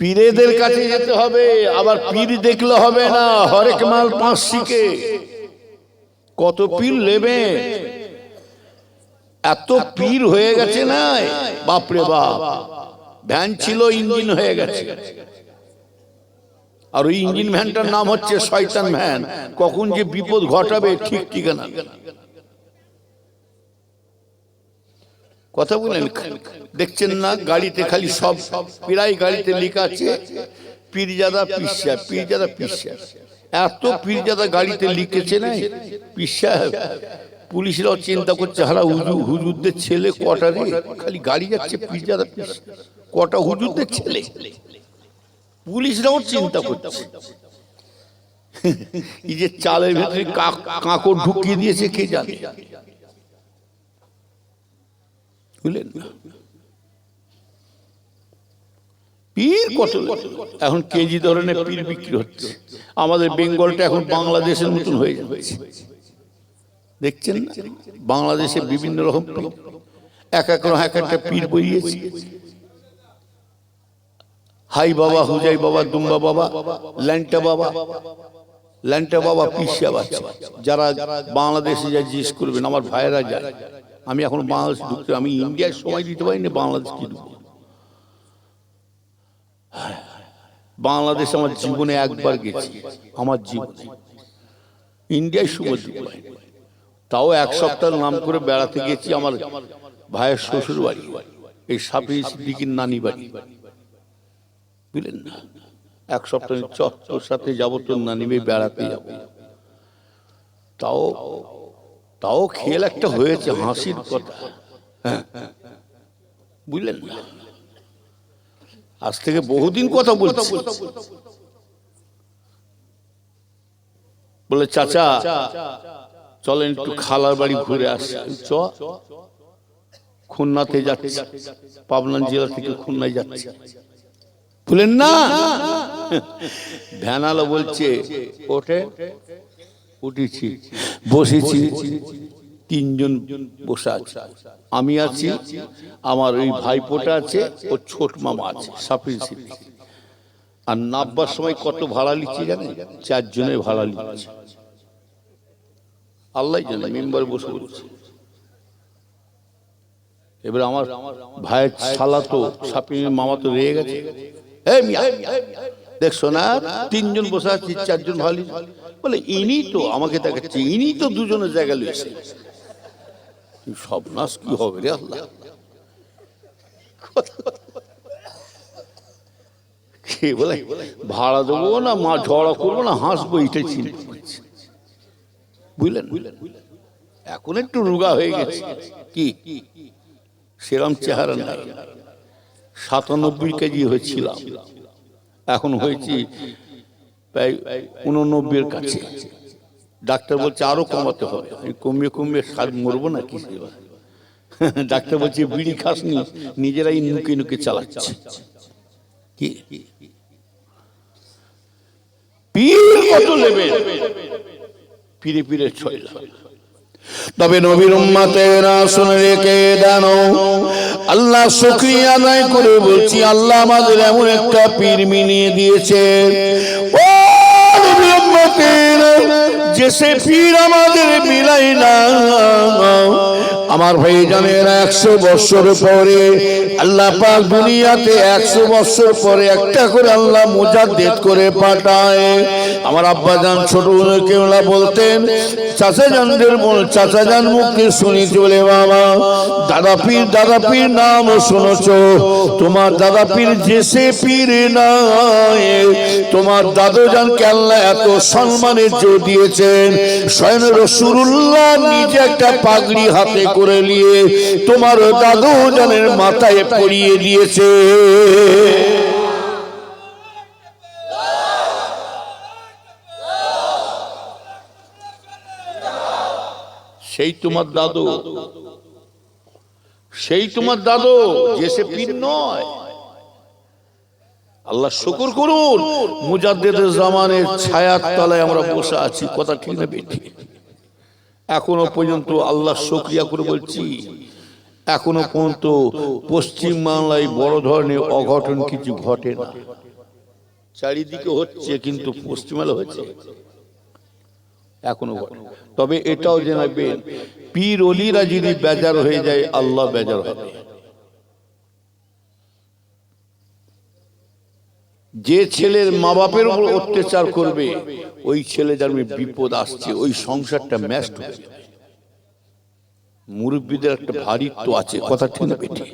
পীরেদের কাছে যেতে হবে আবার পীর দেখলে হবে না হরেক মাল পাঁচ শিখে। কত পীর নেবে? এত পীর হয়ে গেছে না? বাপরে বাপ ভ্যান ছিল ইঞ্জিন হয়ে গেছে। আর ওই ইঞ্জিন ভ্যানটার নাম হচ্ছে শয়তান ভ্যান। কখন যে বিপদ ঘটাবে ঠিক ঠিকানা নেই। কথা বলেন দেখছেন না গাড়িতে খালি সব প্রায় গাড়িতে লেখা আছে পীরজাদা পিসা পীরজাদা পিসা এত পীরজাদা গাড়িতে লিখেছে না পিসা পুলিশরাও চিন্তা করছে হারা হুজুর হুজুরদের ছেলে কটা রে? খালি গাড়ি যাচ্ছে পীরজাদা পিসা কটা হুজুরদের ছেলে? পুলিশরাও চিন্তা করছে। এই যে চালের ভেতরে কা- কাঁকড় ঢুকিয়ে দিয়েছে কে জানে? বুঝলেন? না? পীর কত এখন কেজি ধরনের পীর বিক্রি হচ্ছে। আমাদের বেঙ্গলটা এখন বাংলাদেশের মতন হয়ে যাচ্ছে। দেখছেন বাংলাদেশে বিভিন্ন রকম এক এক রকম এক একটা পীর বইয়েছে। হাই বাবা হুজাই বাবা দুম্বা বাবা ল্যাংটা বাবা। ল্যাংটা বাবা পিসা বাচ্চা যারা বাংলাদেশে যা জিজ্ঞেস করবেন আমার ভাইয়েরা যায় আমি এখন বাংলাদেশ ঢুকতে, আমি ইন্ডিয়ায় সময় দিতে পারিনি, বাংলাদেশ কি ঢুকবো? বাংলাদেশ আমার জীবনে একবার গেছি, আমার জীবনে। ইন্ডিয়ায় সময় দিতে পারিনি। তাও এক সপ্তাহ নাম করে বেড়াতে গেছি আমার ভাইয়ের শ্বশুর বাড়ি এই সাপি সিদ্দিকির নানি বাড়ি। বুঝলেন না? এক সপ্তাহ চট তোর সাথে যাব, তোর নানিবে বেড়াতে যাব। তাও তাও খেল একটা হয়েছে, হাসির কথা। বুঝলেন আজ থেকে বহুদিন কথা বলছি। বলে, চাচা, চলেন একটু খালার বাড়ি ঘুরে আসি। চ। খুলনাতে যাচ্ছে। পাবনা জেলা থেকে খুলনায় যাচ্ছে। বলেন না। ভ্যানালো বলছে, ওঠে। উঠেছি বসেছি তিনজন বসে আছে। আমি আছি আমার ওই ভাইপোটা আছে ও ছোট মামা আছে সিদ্ধি আর নাববার সময় কত ভাড়া লিখছি জানেন? চারজনের ভাড়া লিখছে আল্লাহ জানে মেম্বার বসে বলছে। এবার আমার ভাইয়ের শালা তো সাপিনের মামা তো রেগে গেছে। দেখছ না তিনজন বসে আছি চারজন ভালো বলে ইনি তো আমাকে দেখাচ্ছে ইনি তো দুজনের জায়গা লইছে। সব নাশ কি হবে রে আল্লাহ? কে বলে ভাড়া দেবো না মা ঝড়া করব না হাসবো এটাই চিন্তা করছে। বুঝলেন? এখন একটু রুগা হয়ে গেছে। কি? সেরম চেহারা নাই সাতানব্বই কেজি হয়েছিলাম। এখন হয়েছি প্রায় কাছে। ডাক্তার বলছে, আরও কমাতে হবে। আমি, কমিয়ে কমিয়ে সার মরবো না কি ডাক্তার বলছে, বিড়ি খাসনি, নিজেরাই নুকে নুকে চালাচ্ছে। কি? পীর কত নেবে ছয়লা তবে নবীর উম্মাতেরা রেখে আল্লাহ শুকরিয়া করে বলছি, আল্লাহ আমাদের এমন একটা পীর মিলিয়ে দিয়েছে। ও সে পীর আমাদের মিলাই না আমার ভাই জানেন একশো বছর পরে আল্লাহ পাক দুনিয়াতে একশো বছর পরে একটা করে আল্লাহ মুজাদ্দেদ করে পাঠায়। আমার আব্বা যান ছোট কেউলা বলতেন, চাচা জানদের বল চাচা জান মুখে শুনি চলে বাবা। দাদা পীর দাদা পীর নাম শুনেছ? তোমার দাদা পীর যে সে পীর নয়। তোমার দাদু জানকে আল্লাহ এত সম্মানের জোর দিয়েছেন। স্বয়ং রসুল্লাহ নিজে একটা পাগড়ি হাতে করে নিয়ে তোমার দাদু জানের মাথায় পরিয়ে দিয়েছে। সেই তোমার দাদু। সেই তোমার দাদু যে সে পীর নয়। আল্লাহ শুকুর করুন, মুজাদ্দেদের জামানের ছায়ার তলায় আমরা বসে আছি। কথা ঠিক না বেঠি এখনও পর্যন্ত আল্লাহ সক্রিয়া করে বলছি। এখনও পর্যন্ত পশ্চিম বাংলায় বড় ধরনের অঘটন কিছু ঘটে না। চারিদিকে হচ্ছে কিন্তু পশ্চিমবাংলা হচ্ছে। এখনও তবে এটাও জানাবেন পীর অলিরা যদি বেজার হয়ে যায় আল্লাহ বেজার হবে। যে ছেলের মা বাপের উপর অত্যাচার করবে ওই ছেলে জানবে বিপদ আসছে ওই সংসারটা ম্যাস্ট হয়ে মুরব্বীদের একটা ভারিত্ব আছে কথা ঠিক না বেটি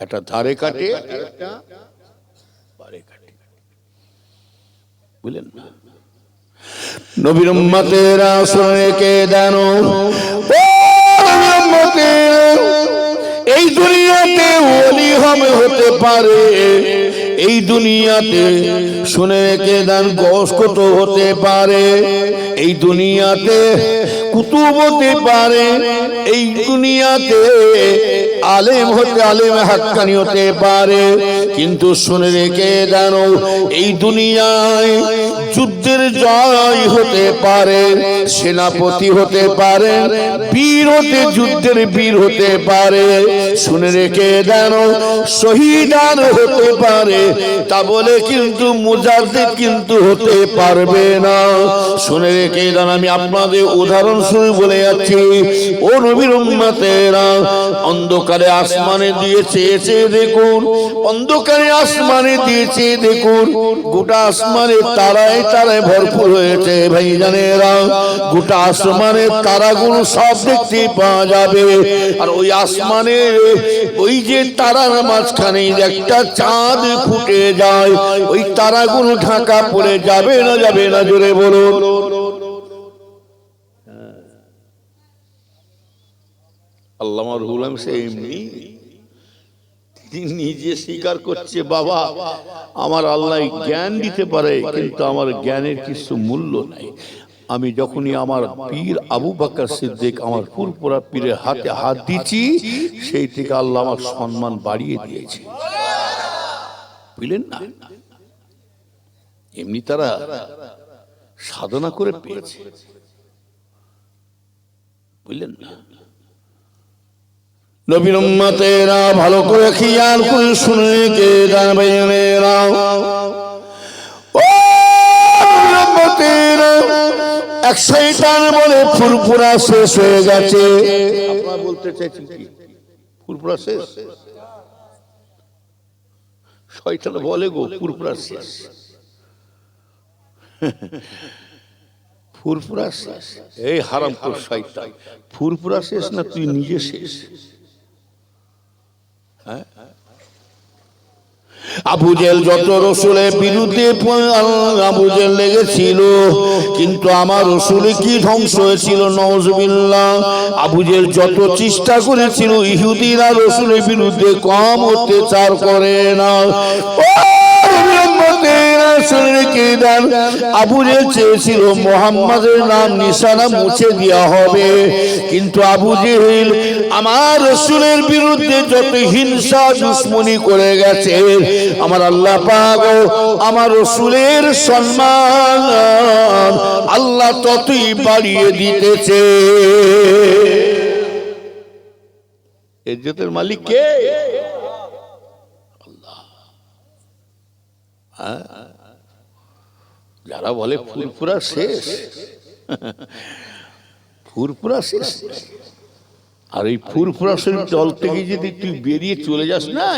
একটা ধারে কাটে বুঝলেন? নবীর উম্মতেরা শুনে কে উম্মতেরা, এই দুনিয়াতে ওলি হবে হতে পারে। এই দুনিয়াতে শুনে রেখে দেন কত হতে পারে। এই দুনিয়াতে কুতুব হতে পারে। এই দুনিয়াতে আলেম হতে, আলেম হাক্কানি হতে পারে। কিন্তু শুনে রেখে জানো এই দুনিয়ায় যুদ্ধের জয় হতে পারে, সেনাপতি হতে পারে বীর হতে, যুদ্ধের বীর হতে পারে। শুনে রেখে দেন, শহীদান হতে পারে, তা বলে কিন্তু মুজাদ্দিদ কিন্তু হতে পারবে না। শুনে রেখে দেন, আমি আপনাদের উদাহরণ শুনে বলে যাচ্ছি, ও নবীর উম্মতেরা, অন্ধকারে আসমানে দিয়ে চেয়েছে দেখুন, অন্ধকারে আসমানে দিয়েছে দেখুন, গোটা আসমানে তারায় তারায় ভরপুর হয়েছে ভাই জানেরা গোটা আসমানে তারাগুলো সব দেখতে পাওয়া যাবে, আর ওই আসমানে ওই যে তারার মাঝখানে একটা চাঁদ ফুটে যায়, ওই তারাগুলো ঢাকা পড়ে যাবে না যাবে না জোরে রুহুল সে এমনি নিজে স্বীকার করছে, বাবা, আমার আল্লাহ জ্ঞান দিতে পারে, কিন্তু আমার জ্ঞানের কিছু মূল্য নাই। আমি যখনই আমার পীর আবু বাক্কার সিদ্দিক আমার ফুরপুরা পীরের হাতে হাত দিচ্ছি সেই থেকে আল্লাহ আমার সম্মান বাড়িয়ে দিয়েছে। বুঝলেন না? এমনি তারা সাধনা করে পেয়েছে। বুঝলেন না? উম্মতেরা ভালো করে খেয়াল করে শুনে কে জানবেনেরা এক শয়তান বলে ফুরফুরা শেষ হয়ে গেছে। আপনারা বলতে চাইছেন কি? ফুরফুরা শেষ? শয়তান বলে গো, ফুরফুরা শেষ। ফুরফুরা শেষ। এই হারাম তোর শয়তান। ফুরফুরা শেষ না তুই নিজে শেষ? আবু জেল যত রসুলের বিরুদ্ধে আবুজেল আবু জেল লেগেছিল। কিন্তু আমার রসুলে কি ধ্বংস হয়েছিল নজবিল্লা আবু জেল যত চেষ্টা করেছিল ইহুদিরা রসুলের বিরুদ্ধে কম অত্যাচার করে না। আবু মোহাম্মদের নাম নিশানা মুছে দেওয়া হবে। কিন্তু আবু আমার বিরুদ্ধে যত হিংসা করে গেছে। আমার আল্লাহ আমার রসুলের সম্মান আল্লাহ ততই বাড়িয়ে দিতেছে। ইজ্জতের মালিক কে? যারা বলে ফুরফুরা শেষ ফুরফুরা শেষ। আর এই ফুরফুরা শরীফ দল থেকে যদি তুই বেরিয়ে চলে যাস না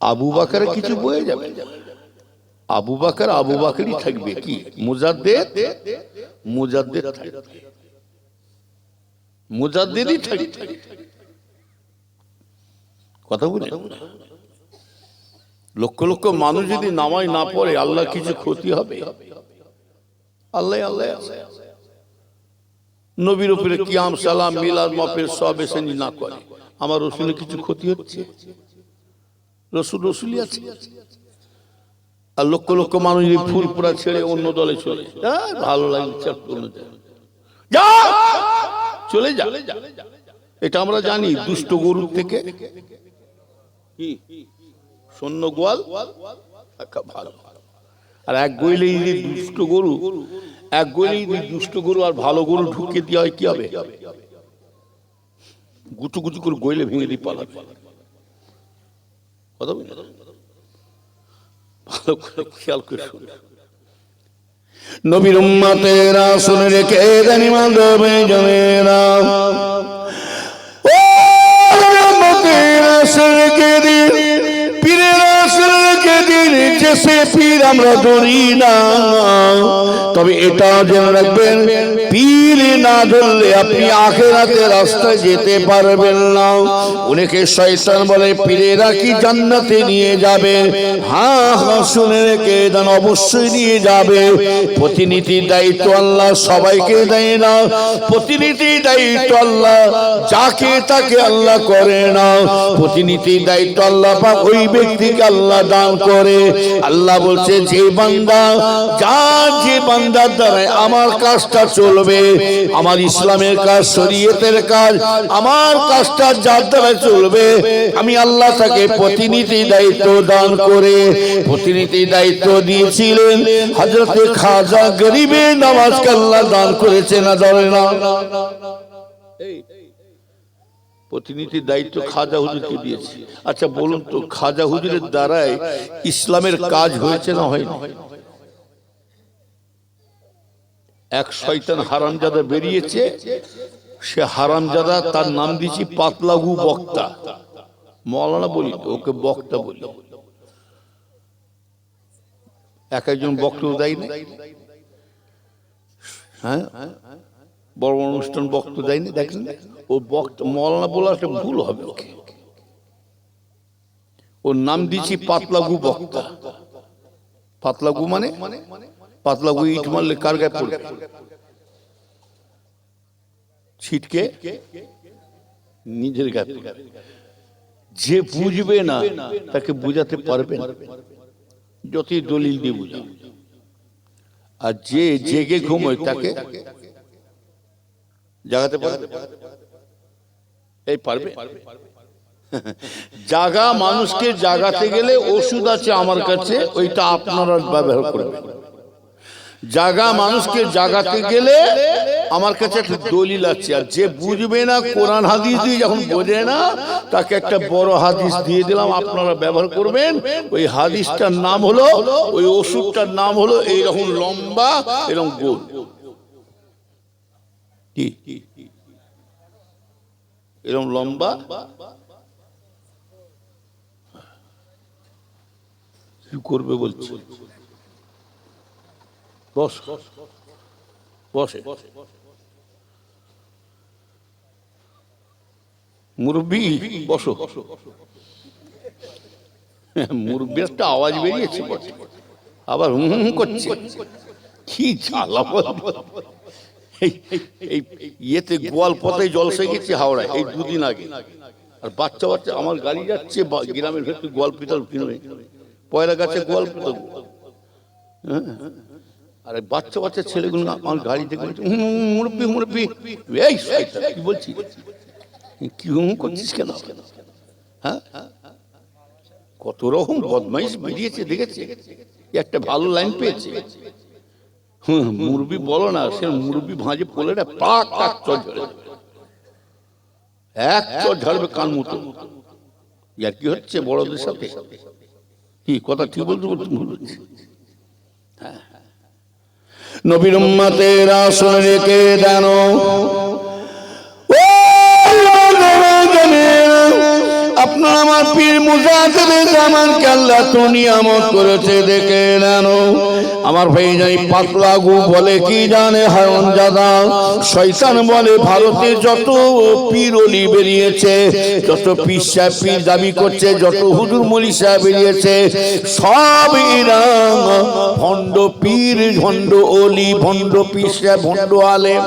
আবু বাকার কিছু বয়ে যাবে। আবু বাকার আবু বাকারই থাকবে কি? মুজাদ্দেদ? মুজাদ্দেদ থাকবে। থাকবে। কথা বলি লক্ষ লক্ষ মানুষ যদি নামায় না পড়ে আল্লাহ কিছু ক্ষতি হবে? আল্লাহ আল্লাহ নবীর উপরে কিয়াম সালাম মিলাদ মফের সব এসে নি করে। আমার রসুলের কিছু ক্ষতি হচ্ছে? রসুল রসুলই আছে। আর লক্ষ লক্ষ মানুষ যদি ফুরপুরা ছেড়ে অন্য দলে চলে যায়, ভালো লাগে চল, অন্য যা। চলে যা। এটা আমরা জানি দুষ্ট গরুর থেকে। কি? সৈন্য গোয়াল একটা ভালো। আর এক গইলে যদি দুষ্ট গরু, এক গইলে যদি দুষ্ট গরু আর ভালো গরু ঢুকে দেওয়া হয়, কি হবে? গুটু গুটু করে গইলে ভেঙে দিয়ে পালাবে। কথা? ভালো করে খেয়াল করে শুনে। নবীর উম্মতেরা রেখে মাধবে ও রেখে রেখে দিন যে সে পীর আমরা ধরি না। তবে এটা জেনে রাখবেন, পীর না ধরলে আপনি আখেরাতে রাস্তায় যেতে পারবেন না। অনেকে শয়তান বলে, পীরেরা কি জান্নাতে নিয়ে যাবে? হ্যাঁ হ্যাঁ শুনে রেখে দেন, অবশ্যই নিয়ে যাবে। প্রতিনিধির দায়িত্ব আল্লাহ সবাইকে দেয় না। প্রতিনিধির দায়িত্ব আল্লাহ যাকে তাকে আল্লাহ করে না। প্রতিনিধির দায়িত্ব আল্লাহ পাক ওই ব্যক্তিকে আল্লাহ দান করে। আল্লাহ বলছে, যে বান্দা, যার যে বান্দার দ্বারা আমার কাজটা চলবে, আমার ইসলামের কাজ, শরীয়তের কাজ, আমার কাজটা যার দ্বারা চলবে, আমি আল্লাহ তাকে প্রতিনিধি দায়িত্ব দান করে, প্রতিনিধি দায়িত্ব দিয়েছিলেন। হজরতে খাজা গরিবে নামাজকে আল্লাহ দান করেছে, না ধরে না? প্রতিনিধির দায়িত্ব খাজা হুজুরকে দিয়েছি। আচ্ছা বলুন তো, খাজা হুজুরের দ্বারাই ইসলামের কাজ হয়েছে না হয়নি? এক শয়তান হারামজাদা বেরিয়েছে, সে হারামজাদা তার নাম দিয়েছি পাতলাগু বক্তা। মৌলানা বলি, ওকে বক্তা বলি। এক একজন বক্তব্য দেয় না হ্যাঁ? বড় বড় অনুষ্ঠান বক্তব্য দেয়নি দেখলেন ও বক্তা মৌলানা বলা একটা ভুল হবে ওকে। ওর নাম দিচ্ছি পাতলাগু বক্তা। পাতলাগু মানে? পাতলাগু ইট মারলে কার গায়ে পড়বে? ছিটকে নিজের গায়ে যে বুঝবে না, তাকে বুঝাতে পারবে না। যতই দলিল দিয়ে বুঝাও। আর যে জেগে ঘুমোয় তাকে জাগাতে পারবে? এই পারবে। জাগা মানুষকে জাগাতে গেলে ওষুধ আছে আমার কাছে ওইটা আপনারা ব্যবহার করবেন। জাগা মানুষকে জাগাতে গেলে আমার কাছে একটা দলিল আছে আর যে বুঝবে না কোরআন হাদিস দিয়ে যখন বোঝে না তাকে একটা বড় হাদিস দিয়ে দিলাম আপনারা ব্যবহার করবেন। ওই হাদিসটার নাম হলো ওই ওষুধটার নাম হলো এইরকম লম্বা এরকম গোল। কি? এরকম লম্বা? করবে বলছে? বস। বসে। বসো। একটা আওয়াজ বেরিয়েছে। আবার হুম করছে। কি জ্বালা। এই ইয়েতে গোয়াল পথে জলসে গেছে হাওড়ায় এই দুদিন আগে আর বাচ্চা বাচ্চা আমার গাড়ি যাচ্ছে গ্রামের ভেতরে গোয়াল পিতল কিনবে পয়লা গাছে গোয়াল পিতল হ্যাঁ আরে বাচ্চা বাচ্চা ছেলেগুলো আমার গাড়ি থেকে মুরব্বি মুরব্বি এই কি বলছি কি করছিস কেন হ্যাঁ কত রকম বদমাইশ বেরিয়েছে দেখেছে একটা ভালো লাইন পেয়েছে মুরবি বলো না, সে মুরবি ভাঁজে পড়লে না পাক পাক চর ঝরে। এক চর ঝাড়বে কান মতো। ইয়ার কি হচ্ছে বড়দের সাথে? কি কথা ঠিক বলতে বলতে ভুল হচ্ছে? নবীর উম্মতেরা শুনে রেখে আমার পীর মুজাহিদের জামানকে আল্লাহ তো নিয়ামত করেছে, দেখে নেন। আমার ভাই জানি পাতলা গু বলে, কি জানে হায়ন জাদা? শয়তান বলে, ভারতে যত পীর অলি বেরিয়েছে, যত পীর সাহেব পীর দাবি করছে, যত হুজুর মলি সাহেব বেরিয়েছে, সব এরা ভণ্ড পীর, ভণ্ড অলি, ভণ্ড পীর সাহেব, ভণ্ড আলেম।